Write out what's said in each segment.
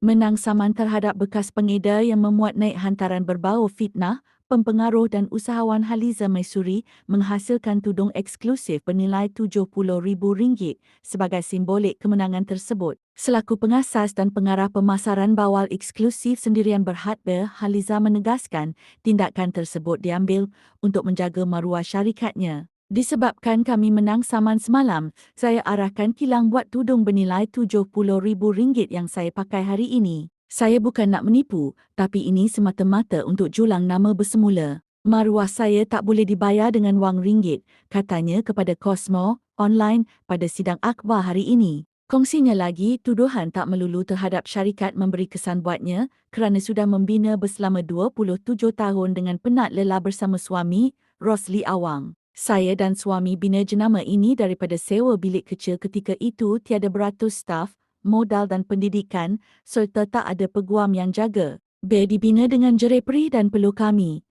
menang saman terhadap bekas pengedar yang memuat naik hantaran berbau fitnah, pempengaruh dan usahawan Haliza Maisuri menghasilkan tudung eksklusif bernilai RM70,000 sebagai simbolik kemenangan tersebut. Selaku pengasas dan pengarah pemasaran bawal eksklusif sendirian berhadba, Haliza menegaskan tindakan tersebut diambil untuk menjaga maruah syarikatnya. Disebabkan kami menang saman semalam, saya arahkan kilang buat tudung bernilai RM70,000 yang saya pakai hari ini. Saya bukan nak menipu, tapi ini semata-mata untuk julang nama bersemula. Maruah saya tak boleh dibayar dengan wang ringgit, katanya kepada Cosmo online pada sidang akhbar hari ini. Kongsinya lagi, tuduhan tak melulu terhadap syarikat memberi kesan buatnya kerana sudah membina berselama 27 tahun dengan penat lelah bersama suami, Rosli Awang. Saya dan suami bina jenama ini daripada sewa bilik kecil ketika itu tiada beratus staf, modal dan pendidikan serta tak ada peguam yang jaga. Ber dibina dengan jerepri dan perlu kami.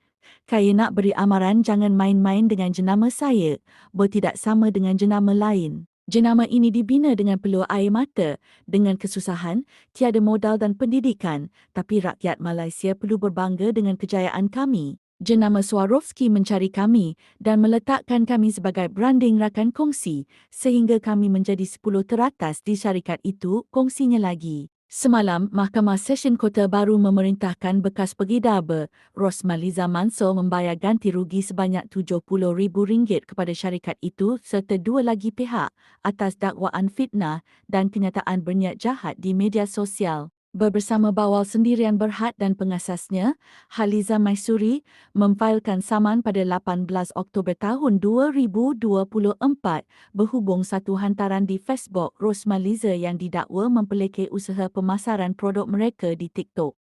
Kaya nak beri amaran jangan main-main dengan jenama saya, bertidak sama dengan jenama lain. Jenama ini dibina dengan peluh air mata, dengan kesusahan, tiada modal dan pendidikan, tapi rakyat Malaysia perlu berbangga dengan kejayaan kami jenama Swarovski mencari kami dan meletakkan kami sebagai branding rakan kongsi sehingga kami menjadi 10 teratas di syarikat itu kongsinya lagi. Semalam, Mahkamah Session Kota Baru memerintahkan bekas pegidar ber, Rosmaliza Mansor membayar ganti rugi sebanyak RM70,000 kepada syarikat itu serta dua lagi pihak atas dakwaan fitnah dan kenyataan berniat jahat di media sosial bersama bawal sendirian berhad dan pengasasnya, Haliza Maisuri, memfailkan saman pada 18 Oktober tahun 2024 berhubung satu hantaran di Facebook Rosmaliza yang didakwa mempelekeh usaha pemasaran produk mereka di TikTok.